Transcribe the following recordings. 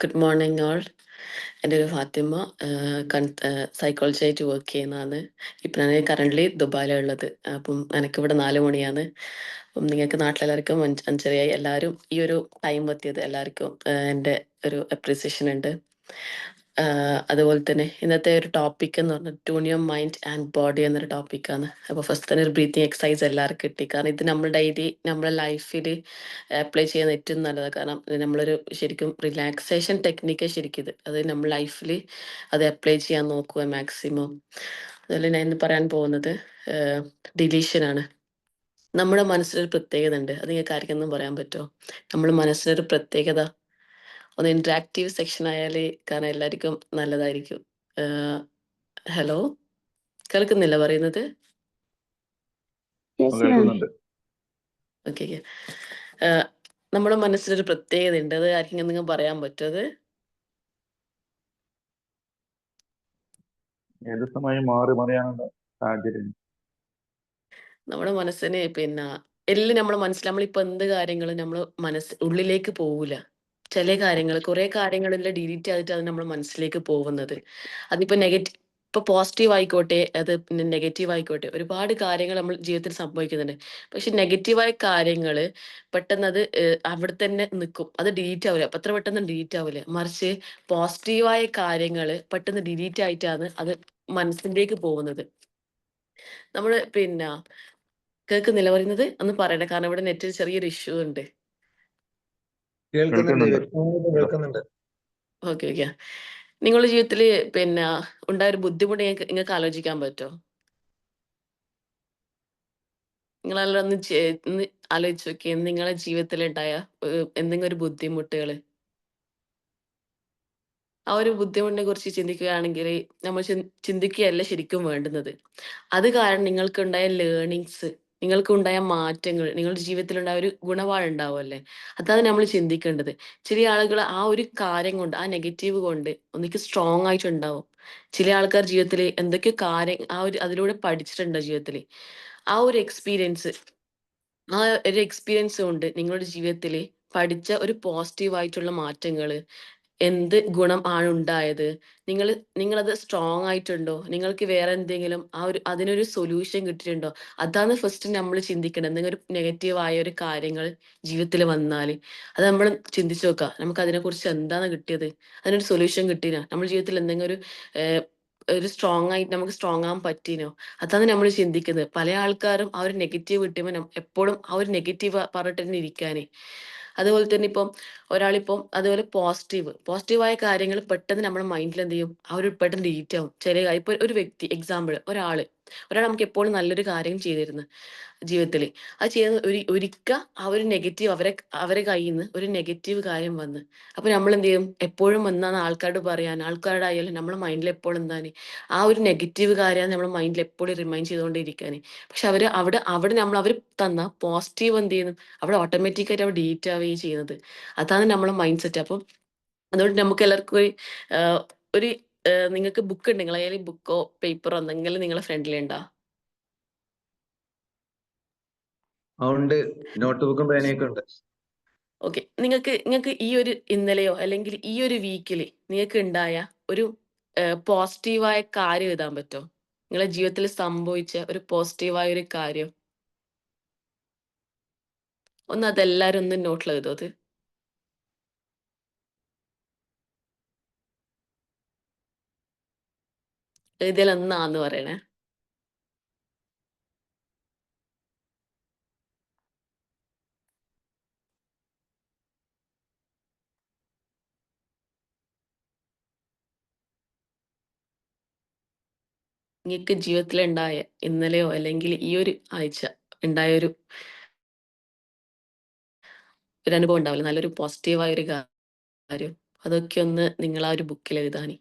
Good morning all എന്റെ ഒരു Fathima. Psychology ആയിട്ട് വർക്ക് ചെയ്യുന്നതാണ്. ഇപ്പം ഞാൻ കറന്റ്ലി ദുബായിലുള്ളത് അപ്പം എനിക്കിവിടെ നാല് മണിയാണ്. അപ്പം നിങ്ങൾക്ക് നാട്ടിലെല്ലാവർക്കും അഞ്ച് അഞ്ചരയായി. എല്ലാവരും ഈ ഒരു ടൈം എത്തിയത് എല്ലാവർക്കും എന്റെ ഒരു അപ്രീസിയേഷൻ ഉണ്ട്. അതുപോലെ തന്നെ ഇന്നത്തെ ഒരു ടോപ്പിക് എന്ന് പറഞ്ഞാൽ ട്യൂണിയം മൈൻഡ് ആൻഡ് ബോഡി എന്നൊരു ടോപ്പിക്കാണ് അപ്പോൾ ഫസ്റ്റ് തന്നെ ഒരു ബ്രീത്തിങ് എക്സസൈസ് എല്ലാവർക്കും കിട്ടി. കാരണം ഇത് നമ്മൾ ഡെയിലി നമ്മുടെ ലൈഫിൽ അപ്ലൈ ചെയ്യുന്ന ഏറ്റവും നല്ലതാണ്. കാരണം നമ്മളൊരു ശരിക്കും റിലാക്സേഷൻ ടെക്നിക്ക് ശരിക്കും ഇത്. അത് നമ്മൾ ലൈഫിൽ അത് അപ്ലൈ ചെയ്യാൻ നോക്കുക മാക്സിമം അതുപോലെ ഞാൻ ഇന്ന് പറയാൻ പോകുന്നത് ഡിലീഷനാണ് നമ്മുടെ മനസ്സിലൊരു പ്രത്യേകത ഉണ്ട്. അത് നിങ്ങൾക്ക് ആർക്കൊന്നും പറയാൻ പറ്റുമോ? നമ്മുടെ മനസ്സിലൊരു പ്രത്യേകത ഒന്ന് ഇന്ററാക്റ്റീവ് സെക്ഷൻ ആയാൽ കാരണം എല്ലാവർക്കും നല്ലതായിരിക്കും. ഹലോ? കേൾക്കുന്നില്ല പറയുന്നത്? ഓക്കെ ഓക്കെ നമ്മുടെ മനസ്സിലൊരു പ്രത്യേകത ഉണ്ട് അത് ആർക്കും എന്തെങ്കിലും പറയാൻ പറ്റത് അത് ഏത് സമയം മാറി മറിയാനുള്ള സാഹചര്യം. നമ്മുടെ മനസ്സിന് പിന്നെ എല്ലാം നമ്മുടെ മനസ്സിൽ നമ്മളിപ്പോ എന്ത് കാര്യങ്ങളും നമ്മൾ മനസ്സ് ഉള്ളിലേക്ക് പോവില്ല ചില കാര്യങ്ങൾ കുറെ കാര്യങ്ങളിൽ ഡിലീറ്റ് ചെയ്തിട്ട് നമ്മൾ മനസ്സിലേക്ക് പോകുന്നത്. അതിപ്പോ നെഗറ്റീവ് ഇപ്പൊ പോസിറ്റീവ് ആയിക്കോട്ടെ അത് നെഗറ്റീവ് ആയിക്കോട്ടെ ഒരുപാട് കാര്യങ്ങൾ നമ്മൾ ജീവിതത്തിൽ സംഭവിക്കുന്നുണ്ട്. പക്ഷെ നെഗറ്റീവായ കാര്യങ്ങൾ പെട്ടെന്ന് അത് അവിടെ തന്നെ നിൽക്കും അത് ഡിലീറ്റ് ആവില്ല അപ്പൊ അത്ര പെട്ടെന്ന് ഡിലീറ്റ് ആവില്ല മറിച്ച് പോസിറ്റീവായ കാര്യങ്ങൾ പെട്ടെന്ന് ഡിലീറ്റ് ആയിട്ടാണ് അത് മനസ്സിലേക്ക് പോകുന്നത്. നമ്മൾ പിന്നെ കേൾക്കുന്നില്ല പറയുന്നത്? ഒന്ന് പറയണേ. കാരണം ഇവിടെ നെറ്റിൽ ചെറിയൊരു ഇഷ്യൂ ഉണ്ട്. കേൾക്കുന്നുണ്ട് ഓക്കെ ഓക്കെ. നിങ്ങളുടെ ജീവിതത്തിൽ പിന്നെ ഉണ്ടായ ഒരു ബുദ്ധിമുട്ട് നിങ്ങൾക്ക് ആലോചിക്കാൻ പറ്റുമോ നിങ്ങളെല്ലാം ഒന്ന് ആലോചിച്ച് നോക്കിയേ നിങ്ങളുടെ ജീവിതത്തിൽ ഉണ്ടായ എന്തെങ്കിലും ഒരു ബുദ്ധിമുട്ടുകൾ ആ ഒരു ബുദ്ധിമുട്ടിനെ കുറിച്ച് ചിന്തിക്കുകയാണെങ്കിൽ നമ്മൾ ചിന്തിക്കുകയല്ല ശരിക്കും വേണ്ടുന്നത്. അത് കാരണം നിങ്ങൾക്കുണ്ടായ ലേണിങ്സ് നിങ്ങൾക്കുണ്ടായ മാറ്റങ്ങൾ നിങ്ങളുടെ ജീവിതത്തിലുണ്ടായ ഒരു ഗുണപാഠം ഉണ്ടാവുമല്ലേ അതാണ് നമ്മൾ ചിന്തിക്കേണ്ടത്. ചില ആളുകൾ ആ ഒരു കാര്യം കൊണ്ട് ആ നെഗറ്റീവ് കൊണ്ട് ഒന്നിക്ക് സ്ട്രോങ് ആയിട്ടുണ്ടാവും. ചില ആൾക്കാർ ജീവിതത്തിൽ എന്തൊക്കെയോ കാര്യം ആ ഒരു അതിലൂടെ പഠിച്ചിട്ടുണ്ട് ജീവിതത്തിൽ ആ ഒരു എക്സ്പീരിയൻസ് ആ ഒരു എക്സ്പീരിയൻസ് കൊണ്ട് നിങ്ങളുടെ ജീവിതത്തിൽ പഠിച്ച ഒരു പോസിറ്റീവ് ആയിട്ടുള്ള മാറ്റങ്ങൾ എന്ത് ഗുണം ആണ് ഉണ്ടായത്? നിങ്ങൾ നിങ്ങളത് സ്ട്രോങ് ആയിട്ടുണ്ടോ? നിങ്ങൾക്ക് വേറെ എന്തെങ്കിലും ആ ഒരു അതിനൊരു സൊല്യൂഷൻ കിട്ടിയിട്ടുണ്ടോ? അതാണ് ഫസ്റ്റ് നമ്മൾ ചിന്തിക്കണം എന്തെങ്കിലും ഒരു നെഗറ്റീവ് ആയ ഒരു കാര്യങ്ങൾ ജീവിതത്തിൽ വന്നാൽ. അത് നമ്മൾ ചിന്തിച്ചു നോക്കുക നമുക്ക് അതിനെക്കുറിച്ച് എന്താണ് കിട്ടിയത്? അതിനൊരു സൊല്യൂഷൻ കിട്ടിയോ നമ്മൾ ജീവിതത്തിൽ എന്തെങ്കിലും ഒരു ഒരു സ്ട്രോങ് ആയിട്ട് നമുക്ക് സ്ട്രോങ് ആകാൻ പറ്റിയോ അതാണ് നമ്മൾ ചിന്തിക്കുന്നത്. പല ആൾക്കാരും ആ ഒരു നെഗറ്റീവ് കിട്ടുമ്പോൾ എപ്പോഴും ആ ഒരു നെഗറ്റീവ് പറഞ്ഞിട്ട് തന്നെ ഇരിക്കാനേ. അതുപോലെ തന്നെ ഇപ്പം ഒരാളിപ്പം അതുപോലെ പോസിറ്റീവ് പോസിറ്റീവായ കാര്യങ്ങൾ പെട്ടെന്ന് നമ്മുടെ മൈൻഡിൽ എന്ത് ചെയ്യും? ആ ഒരു പെട്ടെന്ന് ഡിലീറ്റ് ആവും. ചില ഇപ്പൊ ഒരു വ്യക്തി എക്സാമ്പിൾ ഒരാൾ ഒരാൾ നമുക്ക് എപ്പോഴും നല്ലൊരു കാര്യം ചെയ്തിരുന്നു ജീവിതത്തിൽ അത് ചെയ്യുന്ന ഒരു ഒരിക്ക ആ ഒരു നെഗറ്റീവ് അവരെ അവരെ കയ്യിൽ നിന്ന് ഒരു നെഗറ്റീവ് കാര്യം വന്ന്. അപ്പൊ നമ്മൾ എന്ത് ചെയ്യും എപ്പോഴും വന്നാന്ന് ആൾക്കാരോട് പറയാൻ ആൾക്കാരുടെ ആയാലും നമ്മുടെ മൈൻഡിൽ എപ്പോഴും എന്താണ്? ആ ഒരു നെഗറ്റീവ് കാര്യമാണ് നമ്മുടെ മൈൻഡിൽ എപ്പോഴും റിമൈൻഡ് ചെയ്തുകൊണ്ടിരിക്കാൻ പക്ഷെ അവർ അവിടെ അവിടെ നമ്മൾ അവർ തന്ന പോസിറ്റീവ് എന്ത് ചെയ്യുന്നു അവിടെ ഓട്ടോമാറ്റിക് ആയിട്ട് അവിടെ ഡിലീറ്റ് ആവുകയും ചെയ്യുന്നത്. അതാണ് നമ്മളെ മൈൻഡ് സെറ്റ് അപ്പം അതുകൊണ്ട് നമുക്ക് എല്ലാവർക്കും ഒരു നിങ്ങൾക്ക് ബുക്ക് ഉണ്ട് നിങ്ങളെ കയ്യിൽ ബുക്കോ പേപ്പറോ എന്തെങ്കിലും നിങ്ങളെ ഫ്രണ്ടിൽ ഉണ്ടോ അതുകൊണ്ട് നോട്ട് ബുക്കും പേനയൊക്കെ ഉണ്ട്. ഓക്കെ. നിങ്ങൾക്ക് നിങ്ങൾക്ക് ഈ ഒരു ഇന്നലെയോ അല്ലെങ്കിൽ ഈ ഒരു വീക്കിൽ നിങ്ങൾക്ക് ഉണ്ടായ ഒരു പോസിറ്റീവായ കാര്യം എഴുതാൻ പറ്റുമോ നിങ്ങളെ ജീവിതത്തിൽ സംഭവിച്ച ഒരു പോസിറ്റീവായ ഒരു കാര്യം. ഒന്ന് അതെല്ലാരും ഒന്ന് നോട്ടിൽ എഴുതോ അത്? എഴുതിയാൽ ഒന്നാന്ന് പറയണേ? നിങ്ങൾക്ക് ജീവിതത്തിൽ ഉണ്ടായ ഇന്നലെയോ അല്ലെങ്കിൽ ഈ ഒരു ആഴ്ച ഉണ്ടായ ഒരു ഒരു അനുഭവം ഉണ്ടാവില്ല? നല്ലൊരു പോസിറ്റീവായ ഒരു കാര്യം. അതൊക്കെ ഒന്ന് നിങ്ങൾ ആ ഒരു ബുക്കിൽ എഴുതാനി.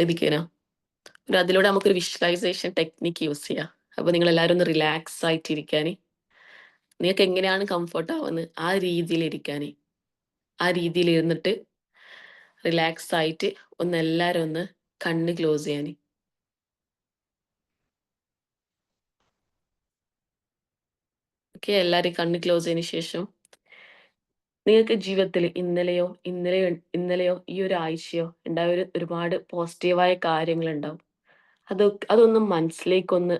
എഴുതിക്കാനോ ഒരു അതിലൂടെ നമുക്കൊരു വിഷ്വലൈസേഷൻ ടെക്നിക്ക് യൂസ് ചെയ്യാം. അപ്പൊ നിങ്ങൾ എല്ലാവരും ഒന്ന് റിലാക്സ് ആയിട്ടിരിക്കാൻ നിങ്ങൾക്ക് എങ്ങനെയാണ് കംഫർട്ട് ആവുന്നത്? ആ രീതിയിൽ ഇരിക്കാൻ ആ രീതിയിൽ ഇരുന്നിട്ട് റിലാക്സ് ആയിട്ട് ഒന്ന് എല്ലാവരും ഒന്ന് കണ്ണ് ക്ലോസ് ചെയ്യാൻ ഓക്കെ എല്ലാവരും കണ്ണ് ക്ലോസ് ചെയ്തതിന് ശേഷം നിങ്ങൾക്ക് ജീവിതത്തിൽ ഇന്നലെയോ ഇന്നലെയോ ഇന്നലെയോ ഈ ഒരു ആഴ്ചയോ ഉണ്ടായ ഒരു ഒരുപാട് പോസിറ്റീവായ കാര്യങ്ങൾ ഉണ്ടാവും അത് അതൊന്നും മനസ്സിലേക്കൊന്ന്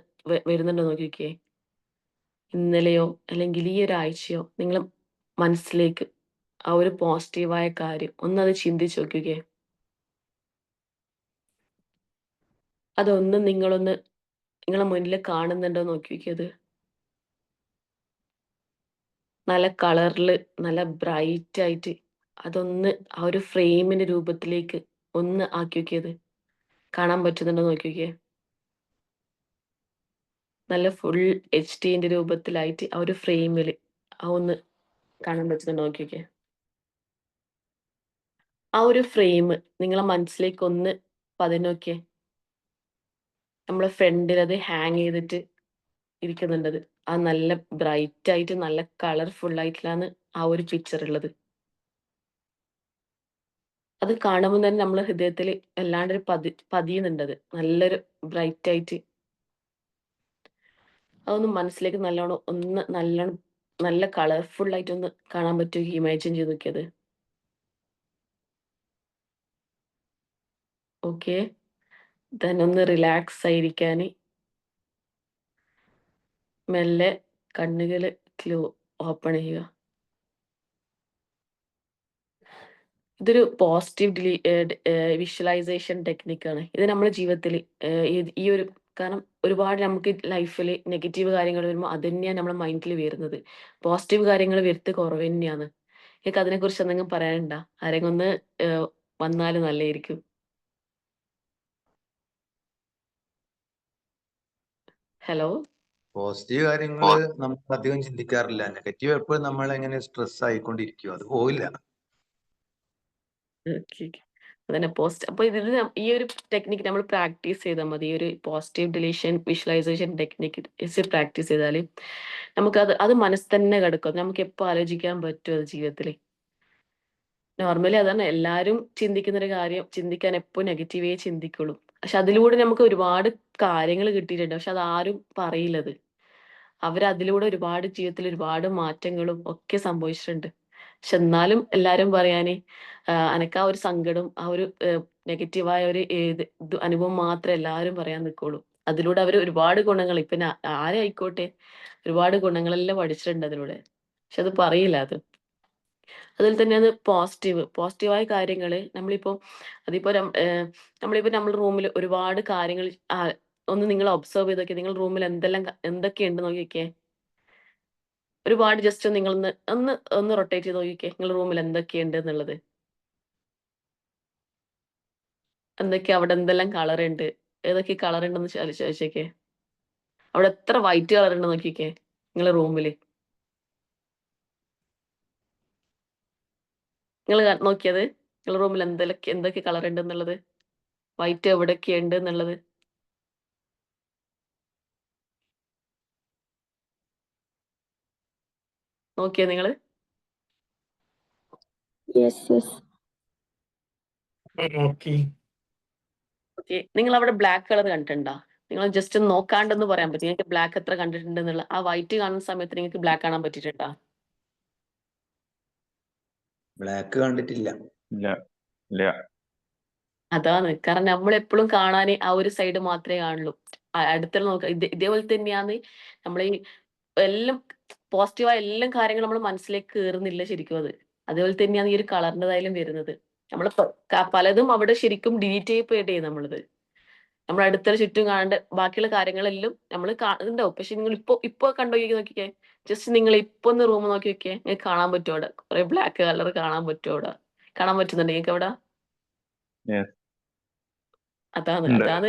വരുന്നുണ്ടോ നോക്കിക്കേ? ഇന്നലെയോ അല്ലെങ്കിൽ ഈ ഒരു ആഴ്ചയോ നിങ്ങൾ മനസ്സിലേക്ക് ആ ഒരു പോസിറ്റീവായ കാര്യം ഒന്ന് ഒന്നത് ചിന്തിച്ച് നോക്കുകയെ അതൊന്നും നിങ്ങളൊന്ന് നിങ്ങളെ മുന്നിൽ കാണുന്നുണ്ടോ നോക്കി നോക്കിയത് നല്ല കളറിൽ നല്ല ബ്രൈറ്റ് ആയിട്ട് അതൊന്ന് ആ ഒരു ഫ്രെയിമിന്റെ രൂപത്തിലേക്ക് ഒന്ന് ആക്കി നോക്കിയത്. കാണാൻ പറ്റുന്നുണ്ടോ നോക്കി നോക്കിയേ. നല്ല ഫുൾ എച്ച് ഡിന്റെ രൂപത്തിലായിട്ട് ആ ഒരു ഫ്രെയിമിൽ ആ ഒന്ന് കാണാൻ പറ്റുന്നുണ്ടോ നോക്കി നോക്കിയേ. ആ ഒരു ഫ്രെയിം നിങ്ങളെ മനസ്സിലേക്ക് ഒന്ന് പതിനോക്കിയേ നമ്മളെ ഫ്രണ്ടിൽ അത് ഹാങ് ചെയ്തിട്ട് ഇരിക്കുന്നുണ്ടത്. ആ നല്ല ബ്രൈറ്റ് ആയിട്ട് നല്ല കളർഫുൾ ആയിട്ടുള്ളാണ് ആ ഒരു പിക്ചർ ഉള്ളത്. അത് കാണുമ്പോൾ തന്നെ നമ്മളെ ഹൃദയത്തിൽ അല്ലാണ്ട് ഒരു പതി പതിയുന്നുണ്ടത്. നല്ലൊരു ബ്രൈറ്റ് ആയിട്ട്. അതൊന്ന് മനസ്സിലേക്ക് നല്ലോണം ഒന്ന് നല്ലോണം നല്ല കളർഫുൾ ആയിട്ട് ഒന്ന് കാണാൻ പറ്റുമോ ഇമാജിൻ ചെയ്ത് നോക്കിയത്. ഓക്കെ ഒന്ന് റിലാക്സ് ആയിരിക്കാൻ മെല്ലെ കണ്ണുകൾ ക്ലോ ഓപ്പൺ ചെയ്യുക. ഇതൊരു പോസിറ്റീവ് ഡിലി വിഷ്വലൈസേഷൻ ടെക്നിക്കാണ് ഇത് നമ്മുടെ ജീവിതത്തിൽ ഈ ഒരു കാരണം ഒരുപാട് നമുക്ക് ലൈഫിൽ നെഗറ്റീവ് കാര്യങ്ങൾ വരുമ്പോൾ അത് തന്നെയാണ് നമ്മുടെ മൈൻഡിൽ വരുന്നത്. പോസിറ്റീവ് കാര്യങ്ങൾ വരുത്ത് കുറവ് തന്നെയാണ്. എനിക്ക് അതിനെക്കുറിച്ച് എന്തെങ്കിലും പറയാനുണ്ടോ? ആരെങ്കിലും ഒന്ന് വന്നാൽ നല്ലതായിരിക്കും. ഹലോ പോസിറ്റീവ് കാര്യങ്ങൾ നമ്മൾ അധികം ചിന്തിക്കാറില്ല. നെഗറ്റീവ് എപ്പോഴും നമ്മൾ എങ്ങനെ സ്ട്രെസ് ആയിക്കൊണ്ടിരിക്കും. അത് പോയില്ല അതന്നെ പോസ്റ്റ് അപ്പൊ ഇതിൽ ഈ ഒരു ടെക്നിക്ക് നമ്മൾ പ്രാക്ടീസ് ചെയ്താൽ മതി. ഈ ഒരു positive deletion visualisation technique practice ചെയ്താൽ നമുക്കത് അത് മനസ്സ് തന്നെ കിടക്കും. നമുക്ക് എപ്പോൾ ആലോചിക്കാൻ പറ്റും അത് ജീവിതത്തിൽ നോർമലി അതാണ് എല്ലാവരും ചിന്തിക്കുന്ന ഒരു കാര്യം. ചിന്തിക്കാൻ എപ്പോ നെഗറ്റീവേ ചിന്തിക്കുള്ളൂ. പക്ഷെ അതിലൂടെ നമുക്ക് ഒരുപാട് കാര്യങ്ങൾ കിട്ടിയിട്ടുണ്ട്. പക്ഷെ അതാരും പറയില്ലത്. അവർ അതിലൂടെ ഒരുപാട് ജീവിതത്തിൽ ഒരുപാട് മാറ്റങ്ങളും ഒക്കെ സംഭവിച്ചിട്ടുണ്ട്. പക്ഷെ എന്നാലും എല്ലാരും പറയാന് അനക്ക് ആ ഒരു സങ്കടം ആ ഒരു നെഗറ്റീവായ ഒരു ഏത് അനുഭവം മാത്രമേ എല്ലാവരും പറയാൻ നിൽക്കുള്ളൂ. അതിലൂടെ അവർ ഒരുപാട് ഗുണങ്ങൾ ഇപ്പൊ ആരെ ആരായിക്കോട്ടെ ഒരുപാട് ഗുണങ്ങളെല്ലാം പഠിച്ചിട്ടുണ്ട് അതിലൂടെ. പക്ഷെ അത് പറയില്ല അത്. അതിൽ തന്നെ അത് പോസിറ്റീവ് പോസിറ്റീവായ കാര്യങ്ങൾ നമ്മളിപ്പോ അതിപ്പോ നമ്മളിപ്പോ നമ്മുടെ റൂമിൽ ഒരുപാട് കാര്യങ്ങൾ ഒന്ന് നിങ്ങൾ ഒബ്സർവ് ചെയ്ത് നോക്കിയാൽ നിങ്ങൾ റൂമിൽ എന്തെല്ലാം എന്തൊക്കെയുണ്ട് നോക്കിയൊക്കെ ഒരുപാട് ജസ്റ്റ് നിങ്ങൾ ഒന്ന് ഒന്ന് ഒന്ന് റൊട്ടേറ്റ് ചെയ്ത് നോക്കിക്കേ. നിങ്ങൾ റൂമിൽ എന്തൊക്കെയുണ്ട് എന്നുള്ളത്. എന്തൊക്കെ അവിടെ എന്തെല്ലാം കളർ ഉണ്ട് ഏതൊക്കെ കളർ ഉണ്ടെന്ന് ചോദിച്ചേക്കേ. അവിടെ എത്ര വൈറ്റ് കളർ ഉണ്ട് നോക്കിക്കേ നിങ്ങളെ റൂമിൽ. നിങ്ങൾ നോക്കിയത്? നിങ്ങൾ റൂമിൽ എന്തൊക്കെ എന്തൊക്കെ കളർ ഉണ്ട് എന്നുള്ളത് വൈറ്റ് എവിടെയൊക്കെ ഉണ്ട് എന്നുള്ളത് നോക്കിയോ നിങ്ങൾ? നിങ്ങൾ അവിടെ ബ്ലാക്ക് കളർ കണ്ടിട്ടുണ്ടോ? നിങ്ങൾ ജസ്റ്റ് നോക്കാണ്ടെന്ന് പറയാൻ പറ്റും. നിങ്ങൾക്ക് ബ്ലാക്ക് എത്ര കണ്ടിട്ടുണ്ടെന്നുള്ള. ആ വൈറ്റ് കാണുന്ന സമയത്ത് നിങ്ങൾക്ക് ബ്ലാക്ക് കാണാൻ പറ്റിയിട്ടുണ്ടോ? ബ്ലാക്ക് കണ്ടിട്ടില്ല. ഇല്ല ഇല്ല. അതാണ് കാരണം നമ്മൾ എപ്പോഴും കാണാൻ ആ ഒരു സൈഡ് മാത്രമേ കാണുള്ളൂ. അടുത്തുള്ള നോക്ക ഇത് ഇതേപോലെ തന്നെയാണ് നമ്മൾ ഈ എല്ലാം പോസിറ്റീവായ എല്ലാം കാര്യങ്ങളും നമ്മൾ മനസ്സിലേക്ക് കയറുന്നില്ല ശരിക്കും അത്. അതേപോലെ തന്നെയാണ് ഈ ഒരു കളറിന്റെതായാലും വരുന്നത്. നമ്മൾ പലതും അവിടെ ശരിക്കും ഡിലീറ്റ് ചെയ്യപ്പെടുകയെ നമ്മളത്. നമ്മൾ അടുത്തുള്ള ചുറ്റും കാണേണ്ട ബാക്കിയുള്ള കാര്യങ്ങളെല്ലാം നമ്മൾ കാണുന്നുണ്ടാവും. പക്ഷെ നിങ്ങൾ ഇപ്പൊ ഇപ്പൊ കണ്ടോ നോക്കിക്കേ? ജസ്റ്റ് നിങ്ങൾ ഇപ്പൊ ഒന്ന് റൂം നോക്കി നോക്കിയേ നിങ്ങൾക്ക് കാണാൻ പറ്റും അവിടെ കുറെ ബ്ലാക്ക് കളർ കാണാൻ പറ്റും അവിടെ കാണാൻ പറ്റുന്നുണ്ട് നിങ്ങൾക്ക് അവിടെ. അതാണ്. അതാണ്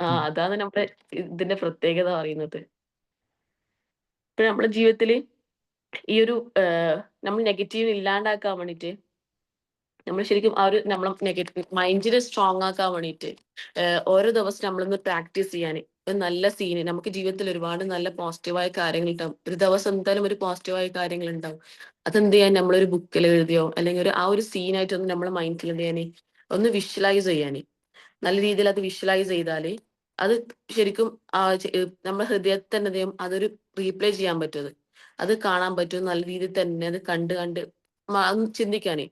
ആ. അതാണ് നമ്മുടെ ഇതിന്റെ പ്രത്യേകത പറയുന്നത് ഇപ്പൊ നമ്മുടെ ജീവിതത്തിൽ ഈ ഒരു നമ്മൾ നെഗറ്റീവ് ഇല്ലാണ്ടാക്കാൻ വേണ്ടിട്ട് നമ്മൾ ശരിക്കും ആ ഒരു നമ്മളെ നെഗറ്റീവ് മൈൻഡിനെ സ്ട്രോങ് ആക്കാൻ വേണ്ടിട്ട് ഓരോ ദിവസം നമ്മളൊന്ന് പ്രാക്ടീസ് ചെയ്യാൻ നല്ല സീന് നമുക്ക് ജീവിതത്തിൽ ഒരുപാട് നല്ല പോസിറ്റീവായ കാര്യങ്ങൾ ഉണ്ടാവും. ഒരു ദിവസം എന്തായാലും ഒരു പോസിറ്റീവായ കാര്യങ്ങൾ ഉണ്ടാവും. അതെന്ത് ചെയ്യാൻ? നമ്മളൊരു ബുക്കിൽ എഴുതിയോ? അല്ലെങ്കിൽ ഒരു ആ ഒരു സീനായിട്ട് ഒന്ന് നമ്മളെ മൈൻഡിൽ എന്ത് ചെയ്യാനേ? ഒന്ന് വിഷ്വലൈസ് ചെയ്യാനേ. നല്ല രീതിയിൽ അത് വിഷ്വലൈസ് ചെയ്താൽ അത് ശരിക്കും നമ്മുടെ ഹൃദയത്തിൽ തന്നെ അതൊരു റീപ്ലേ ചെയ്യാൻ പറ്റും അത്. കാണാൻ പറ്റും. നല്ല രീതിയിൽ തന്നെ അത് കണ്ട് കണ്ട് ചിന്തിക്കാനേ.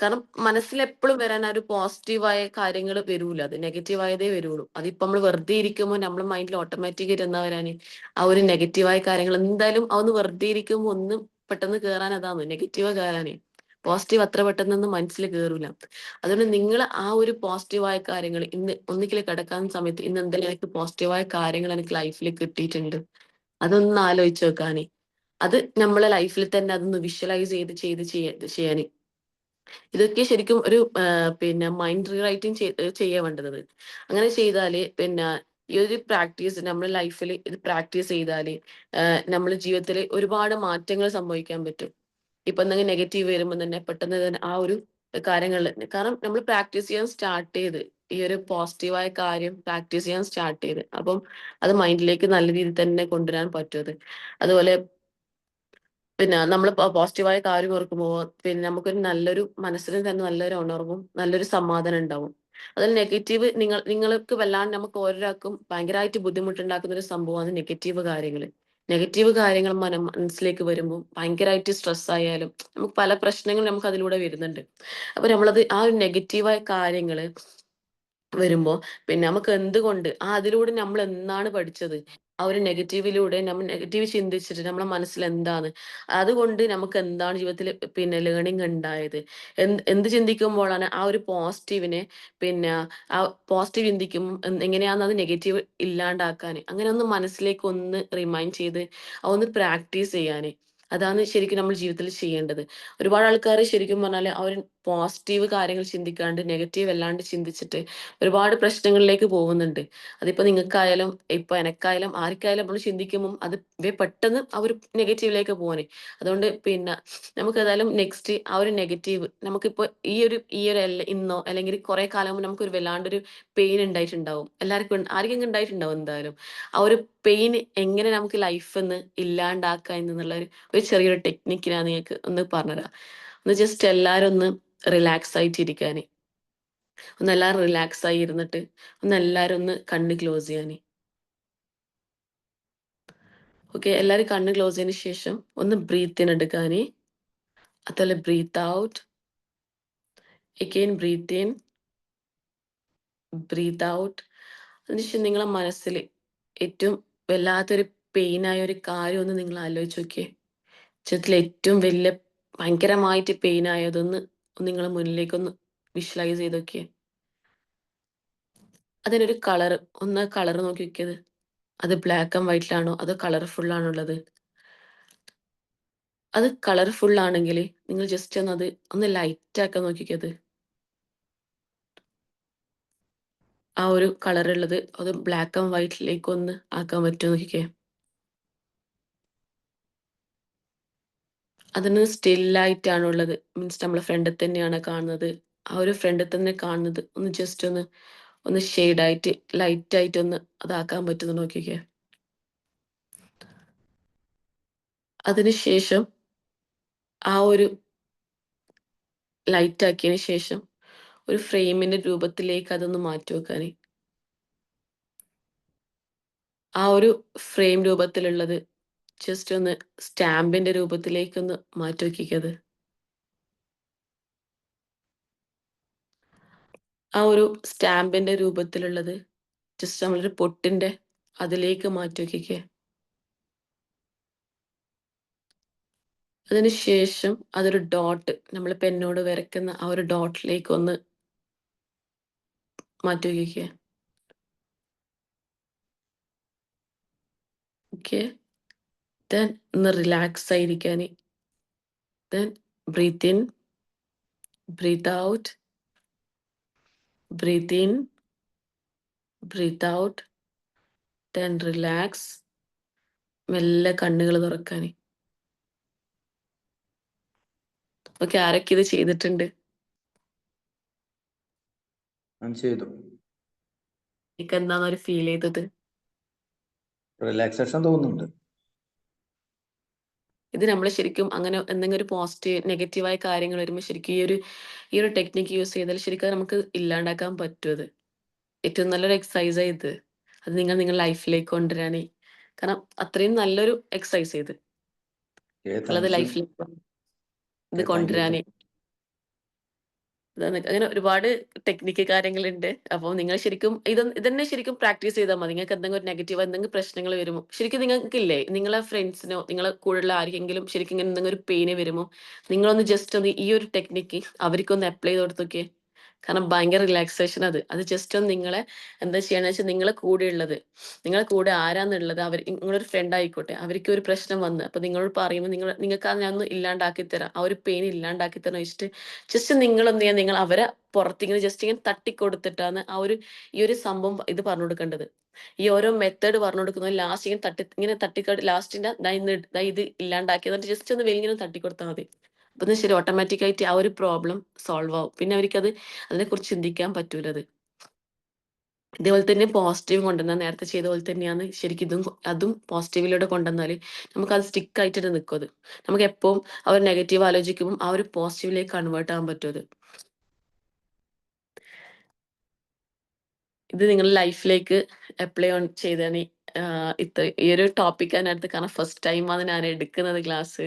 കാരണം മനസ്സിൽ എപ്പോഴും വരാൻ ആ ഒരു പോസിറ്റീവായ കാര്യങ്ങൾ വരൂല. അത് നെഗറ്റീവായതേ വരുള്ളൂ. അതിപ്പോ നമ്മൾ വെറുതെ ഇരിക്കുമ്പോൾ നമ്മുടെ മൈൻഡിൽ ഓട്ടോമാറ്റിക് ഇരുന്നാ വരാന് ആ ഒരു നെഗറ്റീവായ കാര്യങ്ങൾ എന്തായാലും അതൊന്ന് വെറുതെ ഇരിക്കുമ്പോൾ ഒന്ന് പെട്ടെന്ന് കേറാൻ അതാണ്. നെഗറ്റീവ് കയറാനേ പോസിറ്റീവ് അത്ര പെട്ടെന്നൊന്നും മനസ്സിൽ കയറൂല അതുകൊണ്ട് നിങ്ങൾ ആ ഒരു പോസിറ്റീവായ കാര്യങ്ങൾ ഇന്ന് ഒന്നിക്കൽ കിടക്കാൻ സമയത്ത് ഇന്ന് എന്തെങ്കിലും എനിക്ക് പോസിറ്റീവായ കാര്യങ്ങൾ എനിക്ക് ലൈഫിൽ കിട്ടിയിട്ടുണ്ട്. അതൊന്ന് ആലോചിച്ച് നോക്കാനേ. അത് നമ്മളെ ലൈഫിൽ തന്നെ അതൊന്ന് വിഷ്വലൈസ് ചെയ്ത് ചെയ്ത് ചെയ്യാൻ ഇതൊക്കെ ശരിക്കും ഒരു പിന്നെ മൈൻഡ് റീറൈറ്റിംഗ് ചെയ്യാൻ വേണ്ടത്. അങ്ങനെ ചെയ്താൽ പിന്നെ ഈ ഒരു പ്രാക്ടീസ് നമ്മുടെ ലൈഫിൽ ഇത് പ്രാക്ടീസ് ചെയ്താൽ നമ്മുടെ ജീവിതത്തിൽ ഒരുപാട് മാറ്റങ്ങൾ സംഭവിക്കാൻ പറ്റും. ഇപ്പൊ എന്തെങ്കിലും നെഗറ്റീവ് വരുമ്പോൾ തന്നെ പെട്ടെന്ന് തന്നെ ആ ഒരു കാര്യങ്ങളിൽ കാരണം നമ്മൾ പ്രാക്ടീസ് ചെയ്യാൻ സ്റ്റാർട്ട് ചെയ്ത് ഈ ഒരു പോസിറ്റീവായ കാര്യം പ്രാക്ടീസ് ചെയ്യാൻ സ്റ്റാർട്ട് ചെയ്ത് അപ്പം അത് മൈൻഡിലേക്ക് നല്ല രീതിയിൽ തന്നെ കൊണ്ടുവരാൻ പറ്റും അതുപോലെ പിന്നെ നമ്മൾ പോസിറ്റീവായ കാര്യം ഓർക്കുമ്പോൾ പിന്നെ നമുക്കൊരു നല്ലൊരു മനസ്സിന് തന്നെ നല്ലൊരു ഉണർവും നല്ലൊരു സമാധാനം ഉണ്ടാവും. അതിൽ നെഗറ്റീവ് നിങ്ങൾ നിങ്ങൾക്ക് വല്ലാണ്ട് നമുക്ക് ഓരോരാൾക്കും ഭയങ്കരമായിട്ട് ബുദ്ധിമുട്ടുണ്ടാക്കുന്ന ഒരു സംഭവമാണ് നെഗറ്റീവ് കാര്യങ്ങൾ നെഗറ്റീവ് കാര്യങ്ങൾ മന മനസ്സിലേക്ക് വരുമ്പോൾ ഭയങ്കരമായിട്ട് സ്ട്രെസ് ആയാലും നമുക്ക് പല പ്രശ്നങ്ങളും നമുക്ക് അതിലൂടെ വരുന്നുണ്ട്. അപ്പൊ നമ്മളത് ആ ഒരു നെഗറ്റീവായ കാര്യങ്ങൾ വരുമ്പോ പിന്നെ നമുക്ക് എന്തുകൊണ്ട്? ആ അതിലൂടെ നമ്മൾ എന്താണ് പഠിച്ചത്? ആ ഒരു നെഗറ്റീവിലൂടെ നമ്മൾ നെഗറ്റീവ് ചിന്തിച്ചിട്ട് നമ്മളെ മനസ്സിൽ എന്താണ്? അതുകൊണ്ട് നമുക്ക് എന്താണ് ജീവിതത്തിൽ പിന്നെ ലേണിംഗ് ഉണ്ടായത്? എന്ത് എന്ത് ചിന്തിക്കുമ്പോഴാണ് ആ ഒരു പോസിറ്റീവിനെ പിന്നെ ആ പോസിറ്റീവ് ചിന്തിക്കും എങ്ങനെയാണെന്ന് അത് നെഗറ്റീവ് ഇല്ലാണ്ടാക്കാൻ. അങ്ങനെ ഒന്ന് മനസ്സിലേക്ക് ഒന്ന് റിമൈൻഡ് ചെയ്ത് ഒന്ന് പ്രാക്ടീസ് ചെയ്യാന്. അതാണ് ശരിക്കും നമ്മൾ ജീവിതത്തിൽ ചെയ്യേണ്ടത്. ഒരുപാട് ആൾക്കാർ ശരിക്കും പറഞ്ഞാൽ ഒരു പോസിറ്റീവ് കാര്യങ്ങൾ ചിന്തിക്കാണ്ട് നെഗറ്റീവ് അല്ലാണ്ട് ചിന്തിച്ചിട്ട് ഒരുപാട് പ്രശ്നങ്ങളിലേക്ക് പോകുന്നുണ്ട്. അതിപ്പോ നിങ്ങൾക്കായാലും ഇപ്പൊ എനക്കായാലും ആർക്കായാലും നമ്മൾ ചിന്തിക്കുമ്പോൾ അത് പെട്ടെന്ന് ആ ഒരു നെഗറ്റീവിലേക്ക് പോകാനേ അതുകൊണ്ട് പിന്നെ നമുക്ക് ഏതായാലും നെക്സ്റ്റ് ആ ഒരു നെഗറ്റീവ് നമുക്കിപ്പോ ഈ ഒരു ഈ ഒരു ഇന്നോ അല്ലെങ്കിൽ കുറെ കാലം മുമ്പ് നമുക്കൊരു വല്ലാണ്ടൊരു പെയിൻ ഉണ്ടായിട്ടുണ്ടാവും എല്ലാവർക്കും ആർക്കെങ്കിലും ഉണ്ടായിട്ടുണ്ടാവും എന്തായാലും. ആ ഒരു പെയിൻ എങ്ങനെ നമുക്ക് ലൈഫ് ഒന്ന് ഇല്ലാണ്ടാക്കാം എന്നുള്ള ഒരു ചെറിയൊരു ടെക്നിക്കിനാണ് നിങ്ങൾക്ക് ഒന്ന് പറഞ്ഞുതരാം ഒന്ന് ജസ്റ്റ് എല്ലാവരും ഒന്ന് റിലാക്സ് ആയിട്ട് ഇരിക്കാന് ഒന്ന് എല്ലാവരും റിലാക്സ് ആയി ഇരുന്നിട്ട് ഒന്ന് എല്ലാവരും ഒന്ന് കണ്ണ് ക്ലോസ് ചെയ്യാന്. ഓക്കെ എല്ലാവരും കണ്ണ് ക്ലോസ് ചെയ്തതിന് ശേഷം ഒന്ന് ബ്രീത്ത് ഇൻ എടുക്കാന്. അതുപോലെ breathe out again breathe in breathe out അതിനുശേഷം നിങ്ങളെ മനസ്സിൽ ഏറ്റവും വല്ലാത്തൊരു പെയിൻ ആയ ഒരു കാര്യം ഒന്ന് നിങ്ങൾ ആലോചിച്ച് നോക്കിയേ. ജീവിതത്തിൽ ഏറ്റവും വലിയ ഭയങ്കരമായിട്ട് പെയിൻ ആയതൊന്ന് നിങ്ങൾ മുന്നിലേക്കൊന്ന് വിഷ്വലൈസ് ചെയ്ത് നോക്കിയേ. അതിനൊരു കളർ ഒന്ന് കളർ നോക്കി നോക്കിയത് അത് ബ്ലാക്ക് ആൻഡ് വൈറ്റിലാണോ അത് കളർഫുൾ ആണോ ഉള്ളത്? അത് കളർഫുൾ ആണെങ്കിൽ നിങ്ങൾ ജസ്റ്റ് ഒന്ന് അത് ഒന്ന് ലൈറ്റ് ആക്കാൻ നോക്കിക്കത്. ആ ഒരു കളർ ഉള്ളത് അത് ബ്ലാക്ക് ആൻഡ് വൈറ്റിലേക്ക് ഒന്ന് ആക്കാൻ പറ്റുമോ നോക്കിക്കേ. അതിന് സ്റ്റില്ലായിട്ടാണുള്ളത് മീൻസ് നമ്മളെ ഫ്രണ്ടിൽ തന്നെയാണ് കാണുന്നത്. ആ ഒരു ഫ്രണ്ടിൽ തന്നെ കാണുന്നത്. ഒന്ന് ജസ്റ്റ് ഒന്ന് ഒന്ന് ഷെയ്ഡായിട്ട് ലൈറ്റ് ആയിട്ട് ഒന്ന് അതാക്കാൻ പറ്റുന്നു നോക്കിക്കേ. അതിനുശേഷം ആ ഒരു ലൈറ്റ് ആക്കിയതിന് ശേഷം ഒരു ഫ്രെയിമിന്റെ രൂപത്തിലേക്ക് അതൊന്ന് മാറ്റി വെക്കാൻ ആ ഒരു ഫ്രെയിം രൂപത്തിലുള്ളത് ജസ്റ്റ് ഒന്ന് സ്റ്റാമ്പിന്റെ രൂപത്തിലേക്ക് ഒന്ന് മാറ്റി വെക്കിക്കത് ആ ഒരു സ്റ്റാമ്പിന്റെ രൂപത്തിലുള്ളത് ജസ്റ്റ് നമ്മളൊരു പൊട്ടിന്റെ അതിലേക്ക് മാറ്റി വെക്കിക്കേ. അതിനുശേഷം അതൊരു ഡോട്ട് നമ്മൾ പെന്നോട് വരയ്ക്കുന്ന ആ ഒരു ഡോട്ടിലേക്ക് ഒന്ന് മാറ്റി വയ്ക്കുക ഓക്കെ. ദെൻ ഒന്ന് റിലാക്സ് ആയിരിക്കാൻ then breathe in breathe out breathe in breathe out then relax മെല്ലെ കണ്ണുകൾ തുറക്കാൻ ഓക്കെ ആരൊക്കെ ഇത് ചെയ്തിട്ടുണ്ട്? ചെയ്തു. എനിക്ക് എന്താണ് ഒരു ഫീൽ ചെയ്തത്? റിലാക്സേഷൻ തോന്നുന്നുണ്ട്. ഇത് നമ്മൾ ശരിക്കും അങ്ങനെ എന്തെങ്കിലും ഒരു പോസിറ്റീവ് നെഗറ്റീവായ കാര്യങ്ങൾ വരുമ്പോൾ ശരിക്കും ഈ ഒരു ഈ ഒരു ടെക്നിക്ക് യൂസ് ചെയ്താൽ ശരിക്കും നമുക്ക് ഇല്ലാണ്ടാക്കാൻ പറ്റും അത് ഏറ്റവും നല്ലൊരു എക്സസൈസ് ഇത് അത് നിങ്ങൾ നിങ്ങളുടെ ലൈഫിലേക്ക് കൊണ്ടുവരാനേ കാരണം അത്രയും നല്ലൊരു എക്സസൈസ് ഇത് അത്. ലൈഫിലേക്ക് ഇത്. കൊണ്ടുവരാന്. അങ്ങനെ ഒരുപാട് ടെക്നിക്ക് കാര്യങ്ങളുണ്ട്. അപ്പൊ നിങ്ങൾ ശരിക്കും ഇത് ഇതന്നെ ശരിക്കും പ്രാക്ടീസ് ചെയ്താൽ മതി. നിങ്ങൾക്ക് എന്തെങ്കിലും ഒരു നെഗറ്റീവ് എന്തെങ്കിലും പ്രശ്നങ്ങൾ വരുമോ ശരിക്കും നിങ്ങൾക്കില്ലേ നിങ്ങളെ ഫ്രണ്ട്സിനോ നിങ്ങളെ കൂടെയുള്ള ആർക്കെങ്കിലും ശരിക്കും ഇങ്ങനെ എന്തെങ്കിലും ഒരു പെയിന് വരുമോ നിങ്ങളൊന്ന് ജസ്റ്റ് ഒന്ന് ഈ ഒരു ടെക്നിക്ക് അവർക്കൊന്ന് അപ്ലൈ ചെയ്ത് കൊടുത്തോക്കെ കാരണം ഭയങ്കര റിലാക്സേഷൻ അത്. അത് ജസ്റ്റ് ഒന്ന് നിങ്ങളെ എന്താ ചെയ്യണമെന്ന് വെച്ചാൽ നിങ്ങളെ കൂടെ ഉള്ളത്. നിങ്ങളെ കൂടെ ആരാന്നുള്ളത് അവർ നിങ്ങളൊരു ഫ്രണ്ട് ആയിക്കോട്ടെ. അവർക്ക് ഒരു പ്രശ്നം വന്ന് അപ്പൊ നിങ്ങളോട് പറയുമ്പോൾ നിങ്ങൾ നിങ്ങൾക്ക് അത് ഇല്ലാണ്ടാക്കി തരാം. ആ ഒരു പെയിൻ ഇല്ലാണ്ടാക്കി തരാൻ വെച്ചിട്ട് ജസ്റ്റ് നിങ്ങൾ എന്ത് ചെയ്യാൻ നിങ്ങൾ അവരെ പുറത്തിങ്ങനെ ജസ്റ്റ് ഇങ്ങനെ തട്ടിക്കൊടുത്തിട്ടാണ് ആ ഒരു ഈ ഒരു സംഭവം ഇത് പറഞ്ഞു കൊടുക്കേണ്ടത്. ഈ ഓരോ മെത്തേഡ് പറഞ്ഞു കൊടുക്കുന്നത് ലാസ്റ്റ് ഇങ്ങനെ തട്ടി ഇങ്ങനെ തട്ടിക്കോട്ട് ലാസ്റ്റിന്റെ ഇത് ഇല്ലാണ്ടാക്കി എന്നിട്ട് ജസ്റ്റ് ഒന്ന് വെളിങ്ങനെ തട്ടിക്കൊടുത്താൽ മതി. അപ്പൊ ശരി ഓട്ടോമാറ്റിക് ആയിട്ട് ആ ഒരു പ്രോബ്ലം സോൾവ് ആവും. പിന്നെ അവർക്കത് അതിനെ കുറിച്ച് ചിന്തിക്കാൻ പറ്റൂലത്. ഇതേപോലെ തന്നെ പോസിറ്റീവ് കൊണ്ടുവന്നാൽ നേരത്തെ ചെയ്ത പോലെ തന്നെയാണ് ശരിക്കും ഇതും അതും പോസിറ്റീവിലൂടെ കൊണ്ടുവന്നാൽ നമുക്ക് അത് സ്റ്റിക്ക് ആയിട്ട് നിൽക്കും അത് നമുക്ക് എപ്പോഴും ആ ഒരു നെഗറ്റീവ് ആലോചിക്കുമ്പോൾ ആ ഒരു പോസിറ്റീവിലേക്ക് കൺവേർട്ട് ആകാൻ പറ്റും ഇത് നിങ്ങളുടെ ലൈഫിലേക്ക് അപ്ലൈ ഓൺ ചെയ്താണ് ഇത്ര ഈ ഒരു ടോപ്പിക് അതിനകത്ത് കാരണം ഫസ്റ്റ് ടൈം ആണ് ഞാൻ എടുക്കുന്നത് ക്ലാസ്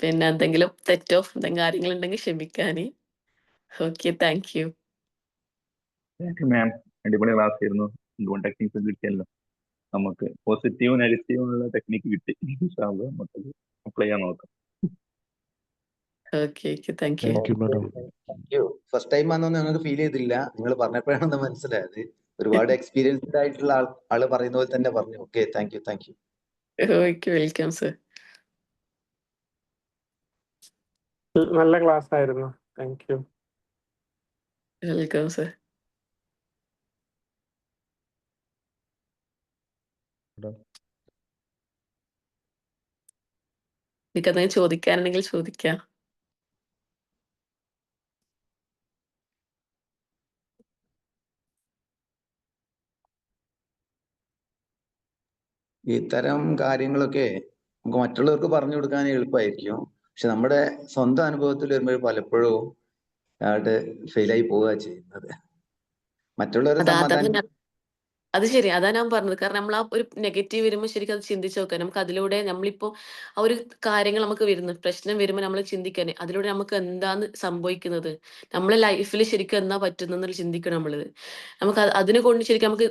പിന്നെ എന്തെങ്കിലും തെറ്റോ എന്തെങ്കിലും കാര്യങ്ങളുണ്ടെങ്കിൽ ക്ഷമിക്കാന്. Okay thank you. മാം അടിപൊളി ക്ലാസ് ആയിരുന്നു. എന്തുകൊണ്ട് ടെക്നിക്സ് കിട്ടിയല്ലോ. നമുക്ക് പോസിറ്റീവ് നെഗറ്റീവ് ഉള്ള ടെക്നിക്ക് കിട്ടി. നമുക്ക് അപ്ലൈ ചെയ്യാൻ നോക്കാം. Okay okay thank you. Thank you madam thank you first time ആണെന്ന് ഞങ്ങൾക്ക് ഫീൽ ചെയ്തില്ല. നിങ്ങൾ പറഞ്ഞപ്പോഴാണ് മനസ്സിലായത്. ഒരുപാട് എക്സ്പീരിയൻസ്ഡ് ആയിട്ടുള്ള ആൾ ആൾ പറയുന്ന പോലെ തന്നെ പറഞ്ഞു. Okay thank you thank you okay welcome sir നല്ല ക്ലാസ് ആയിരുന്നു താങ്ക് യു വെൽക്കം സർ. നിങ്ങൾക്ക് എന്തെങ്കിലും ചോദിക്കാനുണ്ടെങ്കിൽ ചോദിക്കാം. ഇത്തരം കാര്യങ്ങളൊക്കെ നമുക്ക് മറ്റുള്ളവർക്ക് പറഞ്ഞു കൊടുക്കാൻ എളുപ്പമായിരിക്കും പക്ഷെ നമ്മുടെ സ്വന്തം അനുഭവത്തിൽ വരുമ്പോൾ പലപ്പോഴും അയാളുടെ ഫെയിലായി പോവുക ചെയ്യുന്നത്. മറ്റുള്ളവരെ അതാ ശരി അതാ ഞാൻ പറഞ്ഞത്. കാരണം നമ്മൾ ആ ഒരു നെഗറ്റീവ് വരുമ്പോൾ ശരിക്കും അത് ചിന്തിച്ച് നോക്കാം നമുക്ക് അതിലൂടെ നമ്മളിപ്പോ ആ ഒരു കാര്യങ്ങൾ നമുക്ക് വരുന്നു. പ്രശ്നം വരുമ്പോൾ നമ്മൾ ചിന്തിക്കാൻ അതിലൂടെ നമുക്ക് എന്താണ് സംഭവിക്കുന്നത്? നമ്മളെ ലൈഫിൽ ശരിക്കും എന്താ പറ്റുന്നത് ചിന്തിക്കണം നമ്മളിത് നമുക്ക് അതിനെ കൊണ്ട് ശരിക്കും നമുക്ക്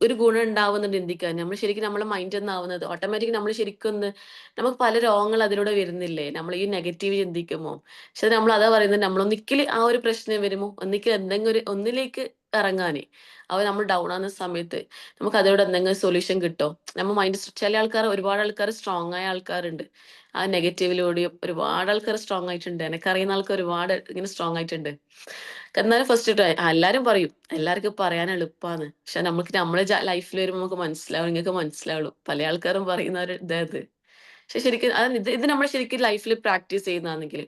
ഒരു ഗുണം ഉണ്ടാവുന്നുണ്ട് ചിന്തിക്കാൻ നമ്മൾ ശരിക്കും നമ്മളെ മൈൻഡ് എന്നാവുന്നത് ഓട്ടോമാറ്റിക് നമ്മൾ ശരിക്കും ഒന്ന് നമുക്ക് പല രോഗങ്ങൾ അതിലൂടെ വരുന്നില്ലേ? നമ്മൾ ഈ നെഗറ്റീവ് ചിന്തിക്കുമോ? പക്ഷെ നമ്മൾ അതാ പറയുന്നത് നമ്മൾ ഒന്നിക്കൽ ആ ഒരു പ്രശ്നം വരുമോ? ഒന്നിക്കൽ എന്തെങ്കിലും ഒരു ഒന്നിലേക്ക് ഇറങ്ങാനേ. അവ നമ്മൾ ഡൗൺ ആവുന്ന സമയത്ത് നമുക്ക് അതിലൂടെ എന്തെങ്കിലും സൊല്യൂഷൻ കിട്ടോ? നമ്മൾ മൈൻഡ് ചില ആൾക്കാർ ഒരുപാട് ആൾക്കാർ സ്ട്രോങ് ആയ ആൾക്കാരുണ്ട്. ആ നെഗറ്റീവിലൂടെ ഒരുപാട് ആൾക്കാർ സ്ട്രോങ് ആയിട്ടുണ്ട്. എനിക്കറിയുന്ന ആൾക്കാർ ഒരുപാട് ഇങ്ങനെ സ്ട്രോങ് ആയിട്ടുണ്ട്. എന്നാലും ഫസ്റ്റ് ട്രൈ എല്ലാരും പറയും എല്ലാവർക്കും പറയാൻ എളുപ്പമാണ് പക്ഷെ നമുക്ക് നമ്മളെ ലൈഫിൽ വരുമ്പോൾ നമുക്ക് മനസ്സിലാവും നിങ്ങൾക്ക് മനസ്സിലാവുള്ളൂ. പല ആൾക്കാരും പറയുന്ന ഒരു ഇതായത് പക്ഷെ ശരിക്കും ഇത് ഇത് നമ്മൾ ശരിക്കും ലൈഫിൽ പ്രാക്ടീസ് ചെയ്യുന്നതാണെങ്കിൽ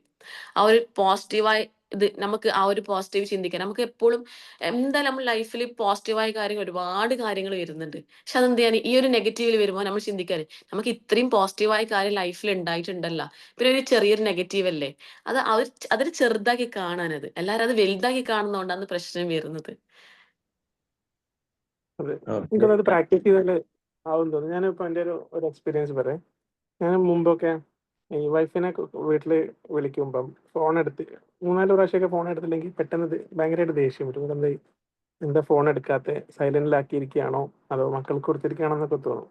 ആ ഒരു പോസിറ്റീവായി ഇത് നമുക്ക് ആ ഒരു പോസിറ്റീവ് ചിന്തിക്കാം നമുക്ക് എപ്പോഴും എന്തായാലും നമ്മൾ ലൈഫിൽ പോസിറ്റീവായ കാര്യങ്ങൾ ഒരുപാട് കാര്യങ്ങൾ വരുന്നുണ്ട്. പക്ഷെ അതെന്ത് ചെയ്യാൻ ഈ ഒരു നെഗറ്റീവിൽ വരുമ്പോൾ നമ്മൾ ചിന്തിക്കാൻ നമുക്ക് ഇത്രയും പോസിറ്റീവായ കാര്യം ലൈഫിൽ ഉണ്ടായിട്ടുണ്ടല്ല പിന്നെ ഒരു ചെറിയൊരു നെഗറ്റീവ് അല്ലേ? അത് അവർ അതൊരു ചെറുതാക്കി കാണാനത്. എല്ലാവരും അത് വലുതാക്കി കാണുന്നതുകൊണ്ടാണ് പ്രശ്നം വരുന്നത്. അതെ. പ്രാക്ടീസ് ചെയ്താൽ ആവും തോന്നുന്നു. ഞാൻ എന്റെ ഒരു ഒരു എക്സ്പീരിയൻസ് പറയാം. ഞാൻ മുമ്പൊക്കെ ഈ വൈഫിനെ വീട്ടിൽ വിളിക്കുമ്പം ഫോൺ എടുത്ത് മൂന്നാൽ പ്രാവശ്യമൊക്കെ ഫോൺ എടുത്തില്ലെങ്കിൽ പെട്ടെന്ന് ഭയങ്കരമായിട്ട് ദേഷ്യം വരും. എന്താ എന്താ ഫോൺ എടുക്കാത്ത സൈലന്റിലാക്കിയിരിക്കുകയാണോ അതോ മക്കൾക്ക് കൊടുത്തിരിക്കുകയാണോ എന്നൊക്കെ തോന്നും.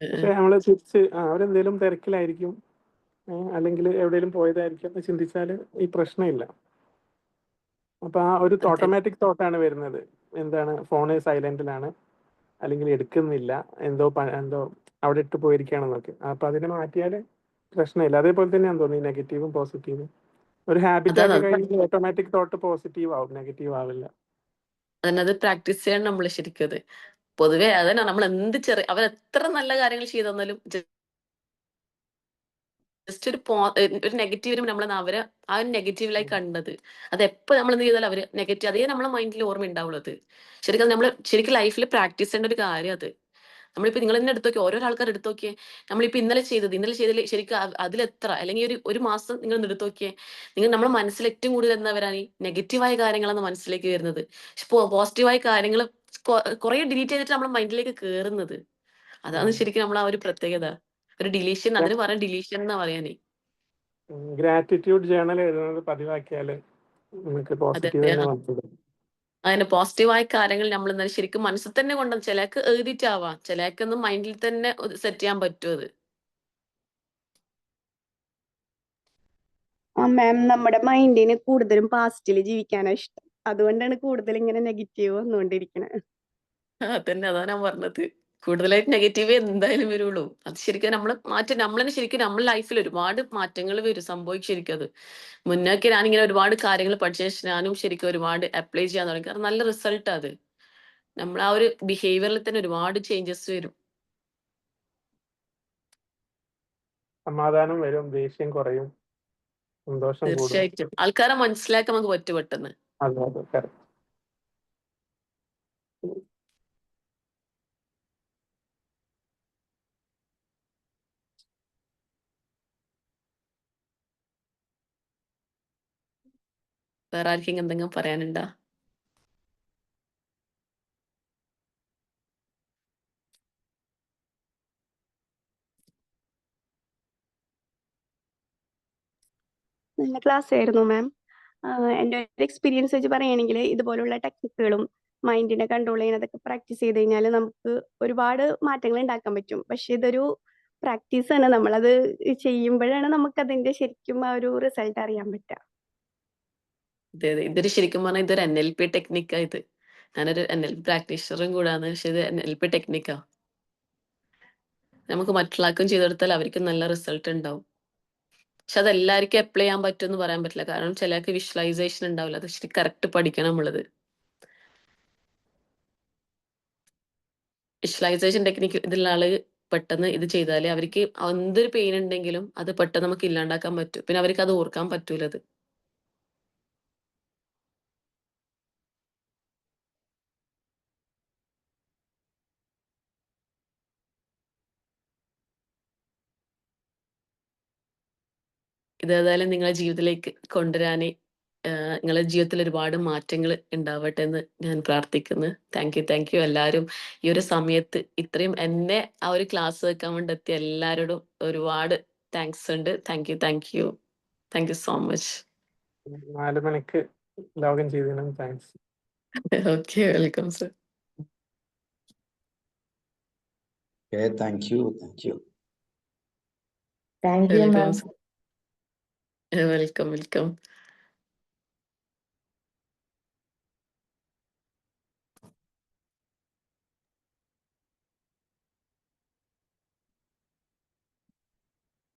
പക്ഷെ നമ്മൾ തിരിച്ച് അവരെന്തേലും തിരക്കിലായിരിക്കും അല്ലെങ്കിൽ എവിടെയെങ്കിലും പോയതായിരിക്കും എന്ന് ചിന്തിച്ചാൽ ഈ പ്രശ്നമില്ല. അപ്പൊ ആ ഒരു ഓട്ടോമാറ്റിക് ഓട്ടോമാറ്റിക് തോട്ടാണ് വരുന്നത്. എന്താണ് ഫോണ് സൈലന്റിലാണ് അല്ലെങ്കിൽ എടുക്കുന്നില്ല എന്തോ എന്തോ അവിടെ ഇട്ട് പോയിരിക്കുകയാണെന്നൊക്കെ. അപ്പൊ അതിനെ മാറ്റിയാൽ പ്രശ്നമില്ല. അതേപോലെ തന്നെയാന്ന് തോന്നി നെഗറ്റീവും പോസിറ്റീവും. ഒരു ഹാബിറ്റ് കഴിഞ്ഞാൽ ഓട്ടോമാറ്റിക് തോട്ട് പോസിറ്റീവ് ആവും. നെഗറ്റീവ് ആവില്ല. അതന്നത് പ്രാക്ടീസ് ചെയ്യണം നമ്മൾ ശരിക്കും അത്. പൊതുവെ അതന്നെ നമ്മൾ എന്ത് ചെറിയ അവർ എത്ര നല്ല കാര്യങ്ങൾ ചെയ്തു തന്നാലും ജസ്റ്റ് ഒരു പോ ഒരു നെഗറ്റീവ് വരുമ്പോൾ നമ്മൾ അവരെ ആ ഒരു നെഗറ്റീവിലായി കണ്ടത്. അത് എപ്പോ നമ്മൾ എന്ത് ചെയ്താലും അവർ നെഗറ്റീവ് അതേ നമ്മളെ മൈൻഡിൽ ഓർമ്മ ഉണ്ടാവുള്ളത് ശരിക്കും നമ്മൾ ശരിക്കും ലൈഫിൽ പ്രാക്ടീസ് ചെയ്യേണ്ട ഒരു കാര്യം അത്. നമ്മളിപ്പോ നിങ്ങൾ തന്നെ എടുത്തു നോക്കിയാൽ ഓരോ ആൾക്കാർ എടുത്തു നോക്കിയേ നമ്മളിപ്പോ ഇന്നലെ ചെയ്തത് ഇന്നലെ ചെയ്തതിൽ ശരിക്കും അതിലെത്ര അല്ലെങ്കിൽ ഒരു ഒരു മാസം നിങ്ങൾ എടുത്തു നോക്കിയേ നിങ്ങൾ നമ്മുടെ മനസ്സിൽ ഏറ്റവും കൂടുതൽ എന്താ വരാൻ ഈ നെഗറ്റീവായ കാര്യങ്ങളാണ് മനസ്സിലേക്ക് വരുന്നത്. പക്ഷെ പോസിറ്റീവായ കാര്യങ്ങൾ കുറെ ഡിലീറ്റ് ചെയ്തിട്ട് നമ്മുടെ മൈൻഡിലേക്ക് കേറുന്നത്. അതാണ്. ശരിക്കും നമ്മൾ ആ ഒരു പ്രത്യേകത. ഒരു ഡിലീഷൻ അതിന് പറയാൻ ഡിലീഷൻ എന്നാ പറയാനേ. ഗ്രാറ്റിറ്റ്യൂഡ് ജേണൽ എഴുതുന്നത് പതിവാക്കിയാൽ നമുക്ക് പോസിറ്റീവ് അതെ, പോസിറ്റീവ് ആ. വന്നത് പോസിറ്റീവായ കാര്യങ്ങൾ നമ്മൾ ശരിക്കും മനസ്സിൽ തന്നെ കൊണ്ട് ചിലക്ക് എഴുതിയിട്ടാവാം ചിലക്കൊന്ന് മൈൻഡിൽ തന്നെ സെറ്റ് ചെയ്യാൻ പറ്റും അത്. ആ മാം നമ്മുടെ മൈൻഡിന് കൂടുതലും പാസ്റ്റിൽ ജീവിക്കാനാ ഇഷ്ടം. അതുകൊണ്ടാണ് കൂടുതൽ ഇങ്ങനെ നെഗറ്റീവ് വന്നുകൊണ്ടിരിക്കുന്നത് അതന്നെ അതാ ഞാൻ പറഞ്ഞത്. കൂടുതലായിട്ട് നെഗറ്റീവ് എന്തായാലും വരുള്ളൂ. അത് ശരിക്കും നമ്മൾ മാറ്റം നമ്മൾ തന്നെ ശരിക്കും നമ്മുടെ ലൈഫിൽ ഒരുപാട് മാറ്റങ്ങൾ വരും സംഭവിക്കും ശരിക്കും അത്. മുന്നൊക്കെ ഞാനിങ്ങനെ ഒരുപാട് കാര്യങ്ങൾ പഠിച്ച ശേഷം ഞാനും ശരിക്കും ഒരുപാട് അപ്ലൈ ചെയ്യാൻ തുടങ്ങി. കാരണം നല്ല റിസൾട്ട് അത്. നമ്മൾ ആ ഒരു ബിഹേവിയറിൽ തന്നെ ഒരുപാട് ചേഞ്ചസ് വരും. സമാധാനം വരും ദേഷ്യം കുറയും സന്തോഷം തീർച്ചയായിട്ടും. ആൾക്കാരെ മനസ്സിലാക്കാൻ നമുക്ക് പറ്റും പെട്ടെന്ന്. വേറെ ആർക്കെങ്കിലും എന്തെങ്കിലും പറയാനുണ്ടോ? നല്ല ക്ലാസ് ആയിരുന്നു മാം എന്റെ ഒരു എക്സ്പീരിയൻസ് വെച്ച് പറയുകയാണെങ്കിൽ ഇതുപോലുള്ള ടെക്നിക്കുകളും മൈൻഡിനെ കൺട്രോൾ ചെയ്യുന്നതൊക്കെ പ്രാക്ടീസ് ചെയ്ത് കഴിഞ്ഞാൽ നമുക്ക് ഒരുപാട് മാറ്റങ്ങൾ ഉണ്ടാക്കാൻ പറ്റും. പക്ഷെ ഇതൊരു പ്രാക്ടീസ് ആണ്. നമ്മളത് ചെയ്യുമ്പോഴാണ് നമുക്കതിന്റെ ശരിക്കും ആ ഒരു റിസൾട്ട് അറിയാൻ പറ്റുക. ഇതൊരു ശരിക്കും പറഞ്ഞാൽ ഇതൊരു എൻ എൽ പി ടെക്നിക്കാ ഇത്. ഞാനൊരു എൻ എൽ പി പ്രാക്ടീഷറും കൂടാന്ന് പക്ഷെ ഇത് എൻ എൽ പി ടെക്നിക്കാ നമുക്ക് മറ്റുള്ളവർക്കും ചെയ്തെടുത്താൽ അവർക്ക് നല്ല റിസൾട്ട് ഉണ്ടാവും പക്ഷെ അത് എല്ലാവർക്കും അപ്ലൈ ചെയ്യാൻ പറ്റുമെന്ന് പറയാൻ പറ്റില്ല. കാരണം ചിലർക്ക് വിഷ്വലൈസേഷൻ ഉണ്ടാവില്ല അത് ശരി കറക്റ്റ് പഠിക്കണം നമ്മളത്. വിഷ്വലൈസേഷൻ ടെക്നിക്ക് ഇതിലുള്ള ആൾ പെട്ടെന്ന് ഇത് ചെയ്താലേ അവർക്ക് എന്തൊരു പെയിൻ ഉണ്ടെങ്കിലും അത് പെട്ടെന്ന് നമുക്ക് ഇല്ലാണ്ടാക്കാൻ പറ്റും. പിന്നെ അവർക്ക് അത് ഓർക്കാൻ പറ്റൂല അത് ഇതേതായാലും നിങ്ങളെ ജീവിതത്തിലേക്ക് കൊണ്ടുവരാനെ നിങ്ങളുടെ ജീവിതത്തിൽ ഒരുപാട് മാറ്റങ്ങൾ ഉണ്ടാവട്ടെ എന്ന് ഞാൻ പ്രാർത്ഥിക്കുന്നു. താങ്ക് യു താങ്ക് യു എല്ലാവരും. ഈ ഒരു സമയത്ത് ഇത്രയും എന്നെ ആ ഒരു ക്ലാസ് വെക്കാൻ വേണ്ടി എത്തിയ എല്ലാവരോടും ഒരുപാട് താങ്ക്സ് ഉണ്ട്. Thank you thank you thank you so much നാല് മണിക്ക് login ചെയ്തതിനും thanks okay welcome sir thank you thank you thank you welcome ma'am sir welcome welcome